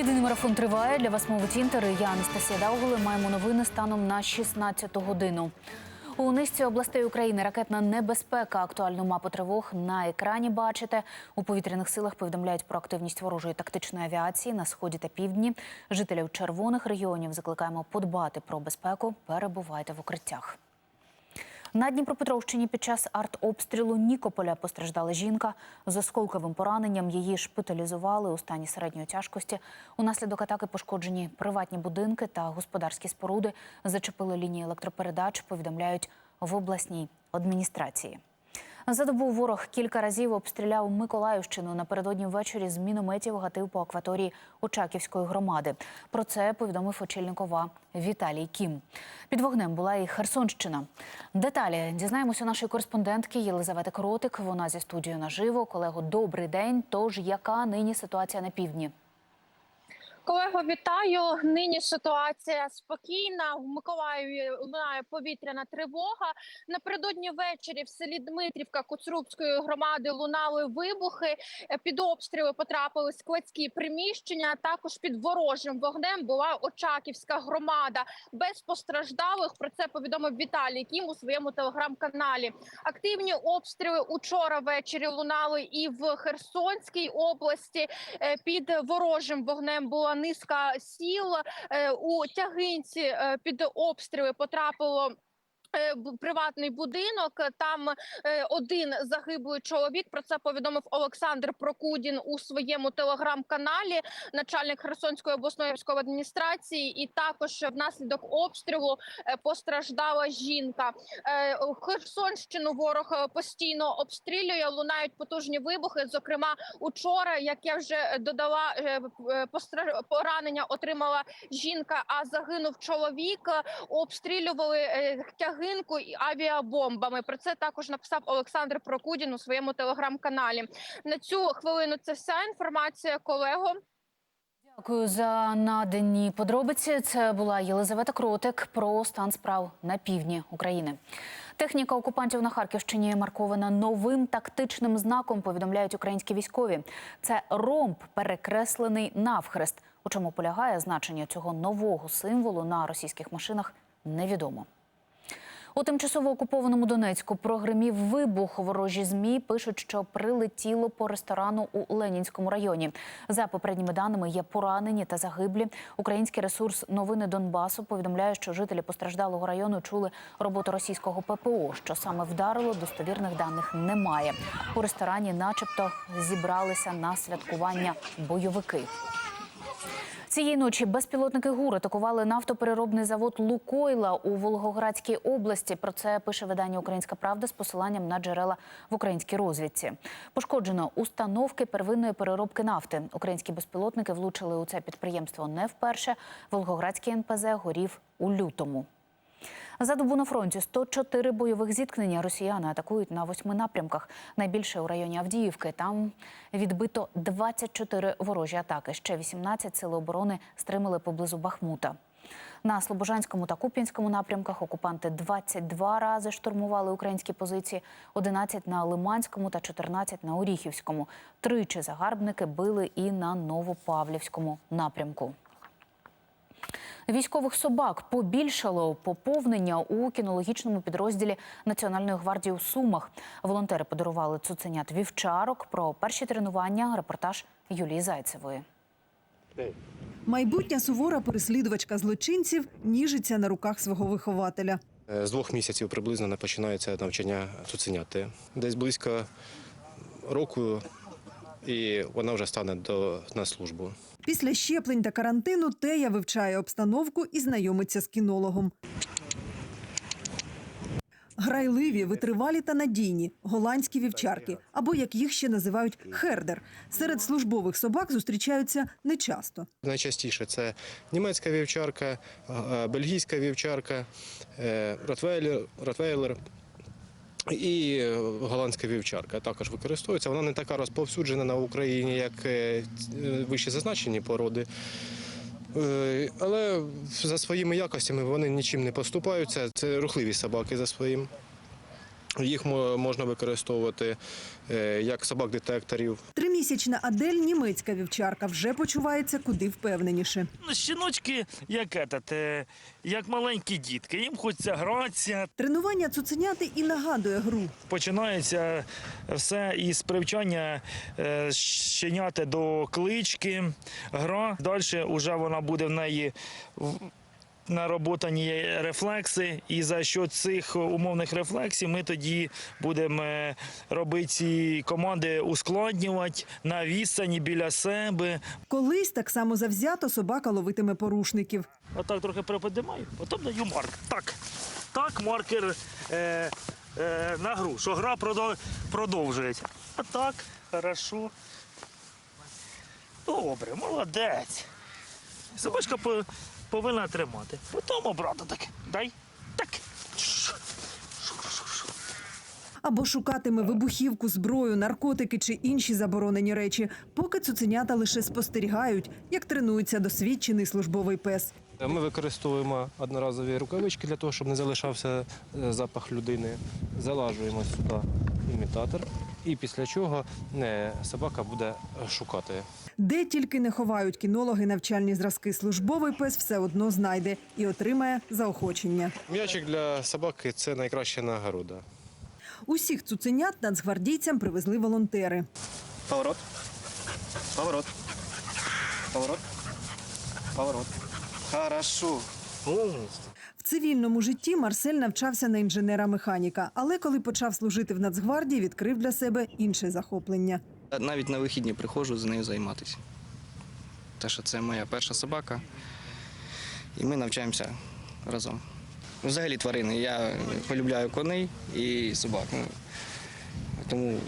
Єдиний марафон триває для вас мовить інтер. Я Анастасія Даугли. Маємо новини станом на 16 годину. У низці областей України ракетна небезпека. Актуальну мапу тривог на екрані бачите. У повітряних силах повідомляють про активність ворожої тактичної авіації на сході та півдні. Жителів червоних регіонів закликаємо подбати про безпеку. Перебувайте в укриттях. На Дніпропетровщині під час артобстрілу Нікополя постраждала жінка. З осколковим пораненням її шпиталізували у стані середньої тяжкості. Унаслідок атаки пошкоджені приватні будинки та господарські споруди. Зачепили лінії електропередач, повідомляють в обласній адміністрації. За добу ворог кілька разів обстріляв Миколаївщину. Напередодні ввечері з мінометів гатив по акваторії Очаківської громади. Про це повідомив очільник ОВА Віталій Кім. Під вогнем була і Херсонщина. Деталі дізнаємося нашої кореспондентки Єлизавети Кротик. Вона зі студією наживо. Колего, добрий день. Тож яка нині ситуація на півдні? Колего, вітаю. Нині ситуація спокійна. В Миколаєві лунає повітряна тривога. Напередодні ввечері в селі Дмитрівка Коцрубської громади лунали вибухи. Е, Під обстріли потрапили складські приміщення. Також під ворожим вогнем була Очаківська громада. Без постраждалих про це повідомив Віталій Кім у своєму телеграм-каналі. Активні обстріли учора ввечері лунали і в Херсонській області. Е, Під ворожим вогнем була низка сіл. Е, У тягинці е, під обстріли потрапило. Е, Приватний будинок там е, один загиблий чоловік. Про це повідомив Олександр Прокудін у своєму телеграм-каналі, начальник Херсонської обласної військової адміністрації. І також внаслідок обстрілу е, постраждала жінка. Е, Херсонщину ворог е, постійно обстрілює. Лунають потужні вибухи. Зокрема, учора, як я вже додала, е, е, поранення отримала жінка, а загинув чоловік. Е, Обстрілювали е, тягинку і авіабомбами. Про це також написав Олександр Прокудін у своєму телеграм-каналі. На цю хвилину це вся інформація, колего. Дякую за надані подробиці. Це була Єлизавета Кротик про стан справ на півдні України. Техніка окупантів на Харківщині маркована новим тактичним знаком. Повідомляють українські військові. Це ромб, перекреслений навхрест. У чому полягає значення цього нового символу на російських машинах, невідомо. У тимчасово окупованому Донецьку прогримів вибух. Ворожі змі пишуть, що прилетіло по ресторану у Ленінському районі. За попередніми даними є поранені та загиблі. Український ресурс новини Донбасу повідомляє, що жителі постраждалого району чули роботу російського ППО. Що саме вдарило, достовірних даних немає. У ресторані, начебто, зібралися на святкування бойовики. Цієї ночі безпілотники ГУР атакували нафтопереробний завод Лукойла у Волгоградській області. Про це пише видання Українська Правда з посиланням на джерела в українській розвідці. Пошкоджено установки первинної переробки нафти. Українські безпілотники влучили у це підприємство не вперше. Волгоградський НПЗ горів у лютому. За добу на фронті 104 бойових зіткнення росіяни атакують на восьми напрямках. Найбільше у районі Авдіївки. Там відбито 24 ворожі атаки. Ще 18 сили оборони стримали поблизу Бахмута. На Слобожанському та Куп'янському напрямках окупанти 22 рази штурмували українські позиції, 11 на Лиманському та 14 на Оріхівському. Тричі загарбники били і на Новопавлівському напрямку. Військових собак побільшало поповнення у кінологічному підрозділі Національної гвардії у Сумах. Волонтери подарували цуценят вівчарок. Про перші тренування репортаж Юлії Зайцевої. Майбутня сувора переслідувачка злочинців ніжиться на руках свого вихователя. Е, З двох місяців приблизно не починається навчання цуценяти. Десь близько року, і вона вже стане до на службу. Після щеплень та карантину Тея вивчає обстановку і знайомиться з кінологом. Грайливі, витривалі та надійні голландські вівчарки, або як їх ще називають хердер. Серед службових собак зустрічаються нечасто. Найчастіше це німецька вівчарка, бельгійська вівчарка, е, ротвейлер, ротвейлер. І е, голландська вівчарка також використовується. Вона не така розповсюджена на Україні, як е, вище зазначені породи. Е, Але за своїми якостями вони нічим не поступаються. Це рухливі собаки за своїм Їх можна використовувати е, як собак-детекторів, Тримісячна Адель, німецька вівчарка, вже почувається куди впевненіше. Ну, Щіночки, як этот, е, як маленькі дітки, їм хочеться гратися. Тренування цуценяти і нагадує гру. Починається все із привчання е, щеняти до клички, гра. Далі вже вона буде в неї нароботані рефлекси, і за що цих умовних рефлексів ми тоді будемо е, робити ці команди ускладнювати на відстані біля себе, Колись так само завзято собака ловитиме порушників. Отак трохи приподимаю, потім даю марк. Так, так маркер е, е, на гру, що гра продов- продовжується. А так, хорошо. Добре, молодець. Собачка по- повинна тримати. Потім обратно так. Дай. Так. Або шукатиме вибухівку, зброю, наркотики чи інші заборонені речі, поки цуценята лише спостерігають, як тренується досвідчений службовий пес. Ми використовуємо одноразові рукавички для того, щоб не залишався е, запах людини. Залажуємо сюди імітатор, і після чого е, собака буде шукати. Де тільки не ховають кінологи навчальні зразки, службовий пес все одно знайде і отримає заохочення. М'ячик для собаки це найкраща нагорода. Усіх цуценят нацгвардійцям привезли волонтери. Поворот. Поворот. Поворот. Поворот. Хорошо. Повністю. Цивільному житті Марсель навчався на інженера-механіка, але коли почав служити в Нацгвардії, відкрив для себе інше захоплення. Навіть на вихідні приходжу з нею займатися. Те, що це моя перша собака, і ми навчаємося разом. Взагалі тварини. Я полюбляю коней і собак. Тому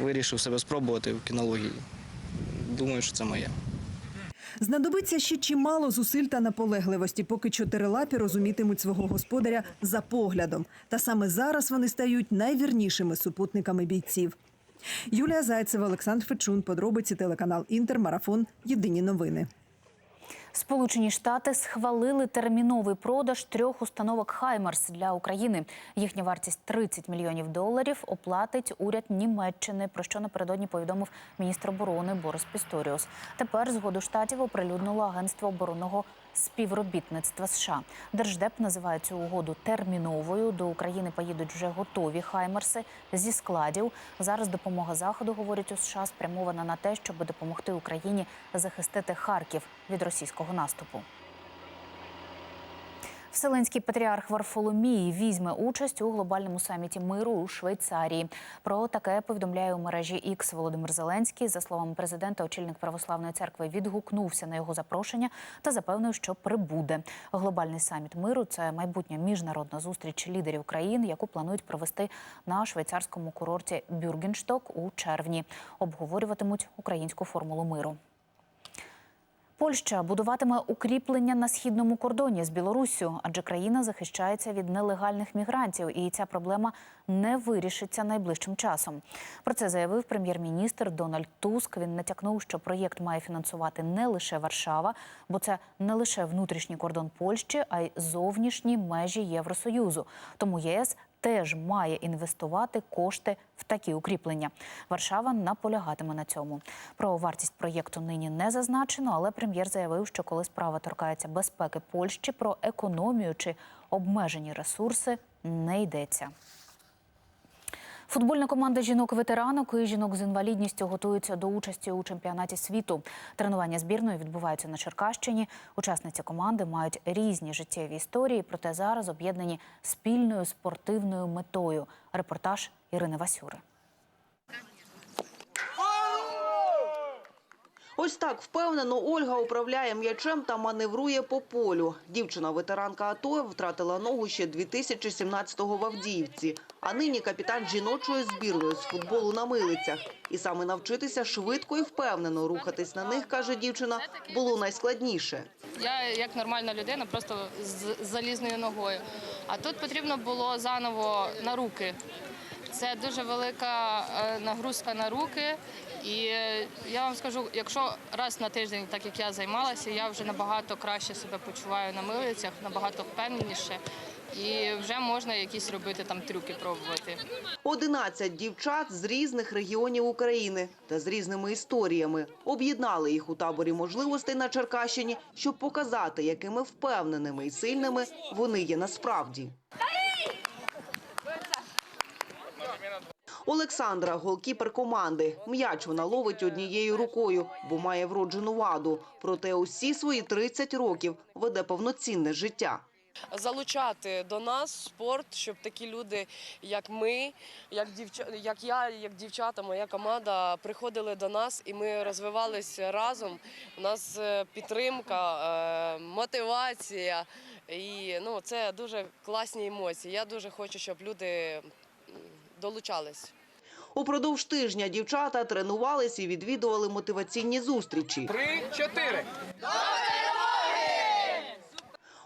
вирішив себе спробувати в кінології. Думаю, що це моє. Знадобиться ще чимало зусиль та наполегливості, поки чотирилапі розумітимуть свого господаря за поглядом. Та саме зараз вони стають найвірнішими супутниками бійців. Юлія Зайцева, Олександр Фечун, подробиці телеканал Інтер, Марафон. Єдині новини. Сполучені Штати схвалили терміновий продаж трьох установок Хаймарс для України. Їхня вартість 30 мільйонів доларів оплатить уряд Німеччини, про що напередодні повідомив міністр оборони Борис Пісторіус. Тепер згоду штатів оприлюднило агентство оборонного співробітництва США. Держдеп називає цю угоду терміновою. До України поїдуть вже готові хаймерси зі складів. Зараз допомога заходу, говорять у США, спрямована на те, щоб допомогти Україні захистити Харків від російського наступу. Вселенський патріарх Варфоломій візьме участь у глобальному саміті миру у Швейцарії. Про таке повідомляє у мережі X Володимир Зеленський. За словами президента, очільник православної церкви відгукнувся на його запрошення та запевнив, що прибуде. Глобальний саміт миру це майбутня міжнародна зустріч лідерів країн, яку планують провести на швейцарському курорті Бюргеншток у червні. Обговорюватимуть українську формулу миру. Польща будуватиме укріплення на східному кордоні з Білоруссю, адже країна захищається від нелегальних мігрантів, і ця проблема не вирішиться найближчим часом. Про це заявив прем'єр-міністр Дональд Туск. Він натякнув, що проєкт має фінансувати не лише Варшава, бо це не лише внутрішній кордон Польщі, а й зовнішні межі Євросоюзу. Тому ЄС теж має інвестувати кошти в такі укріплення. Варшава наполягатиме на цьому. Про вартість проєкту нині не зазначено, але прем'єр заявив, що коли справа торкається безпеки Польщі, про економію чи обмежені ресурси не йдеться. Футбольна команда жінок-ветеранок і жінок з інвалідністю готуються до участі у чемпіонаті світу. Тренування збірної відбуваються на Черкащині. Учасниці команди мають різні життєві історії, проте зараз об'єднані спільною спортивною метою. Репортаж Ірини Васюри. Ось так впевнено Ольга управляє м'ячем та маневрує по полю. Дівчина-ветеранка АТО втратила ногу ще 2017-го в Авдіївці, а нині капітан жіночої збірної з футболу на милицях. І саме навчитися швидко і впевнено рухатись на них, каже дівчина, було найскладніше. Я як нормальна людина, просто з залізною ногою. А тут потрібно було заново на руки. Це дуже велика е, нагрузка на руки. І е, я вам скажу, якщо раз на тиждень, так як я займалася, я вже набагато краще себе почуваю на милицях, набагато впевненіше. і вже можна якісь робити там трюки пробувати. 11 дівчат з різних регіонів України та з різними історіями. Об'єднали їх у таборі можливостей на Черкащині, щоб показати, якими впевненими і сильними вони є насправді. Олександра – голкіпер команди. М'яч вона ловить однією рукою, бо має вроджену ваду. Проте усі свої 30 років веде повноцінне життя. залучати до нас спорт, щоб такі люди, як ми, як дівча, як я, як дівчата, моя команда приходили до нас і ми розвивалися разом. У нас е, підтримка, е, мотивація, і ну це дуже класні емоції. Я дуже хочу, щоб люди долучались. Упродовж тижня дівчата тренувались і відвідували мотиваційні зустрічі. Три, чотири.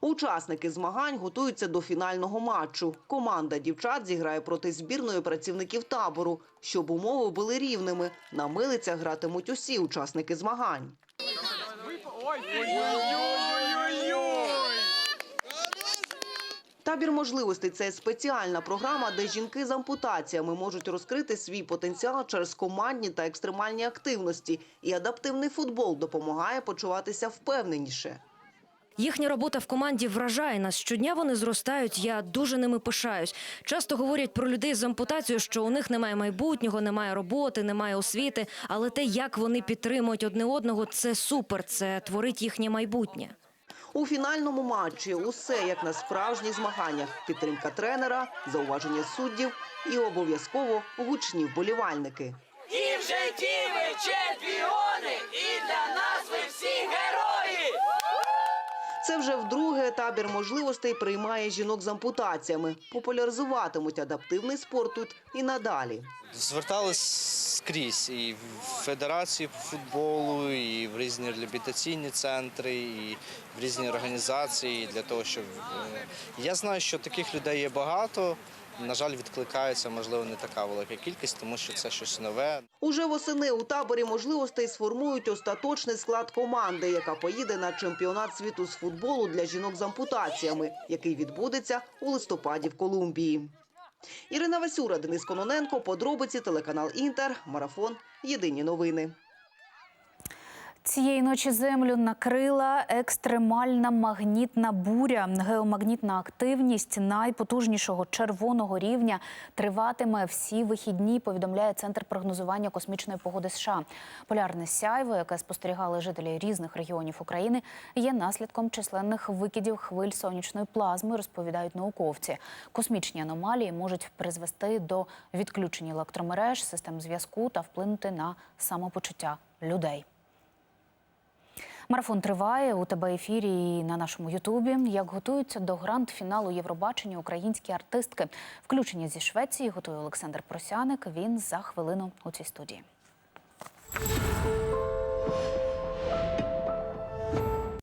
Учасники змагань готуються до фінального матчу. Команда дівчат зіграє проти збірної працівників табору. Щоб умови були рівними, на милицях гратимуть усі учасники змагань. Табір можливостей це спеціальна програма, де жінки з ампутаціями можуть розкрити свій потенціал через командні та екстремальні активності. І адаптивний футбол допомагає почуватися впевненіше. Їхня робота в команді вражає нас. Щодня вони зростають. Я дуже ними пишаюсь. Часто говорять про людей з ампутацією, що у них немає майбутнього, немає роботи, немає освіти. Але те, як вони підтримують одне одного, це супер. Це творить їхнє майбутнє. У фінальному матчі усе як на справжніх змаганнях. Підтримка тренера, зауваження суддів і обов'язково гучні вболівальники. І в житті ви чемпіони, і для нас ви всі герої. Це вже вдруге табір можливостей приймає жінок з ампутаціями. Популяризуватимуть адаптивний спорт тут і надалі. Звертались скрізь і в федерації футболу, і в різні реабілітаційні центри, і в різні організації для того, щоб е, я знаю, що таких людей є багато. На жаль, відкликаються, можливо, не така велика кількість, тому що це щось нове. Уже восени у таборі можливостей сформують остаточний склад команди, яка поїде на чемпіонат світу з футболу для жінок з ампутаціями, який відбудеться у листопаді в Колумбії. Ірина Васюра, Денис Кононенко, подробиці, телеканал Інтер, Марафон, Єдині новини. Цієї ночі землю накрила екстремальна магнітна буря. Геомагнітна активність найпотужнішого червоного рівня триватиме всі вихідні. Повідомляє центр прогнозування космічної погоди США. Полярне сяйво, яке спостерігали жителі різних регіонів України, є наслідком численних викидів хвиль сонячної плазми. Розповідають науковці. Космічні аномалії можуть призвести до відключення електромереж, систем зв'язку та вплинути на самопочуття людей. Марафон триває у тебе ефірі і на нашому Ютубі. Як готуються до гранд-фіналу Євробачення українські артистки, включені зі Швеції, готує Олександр Просяник. Він за хвилину у цій студії.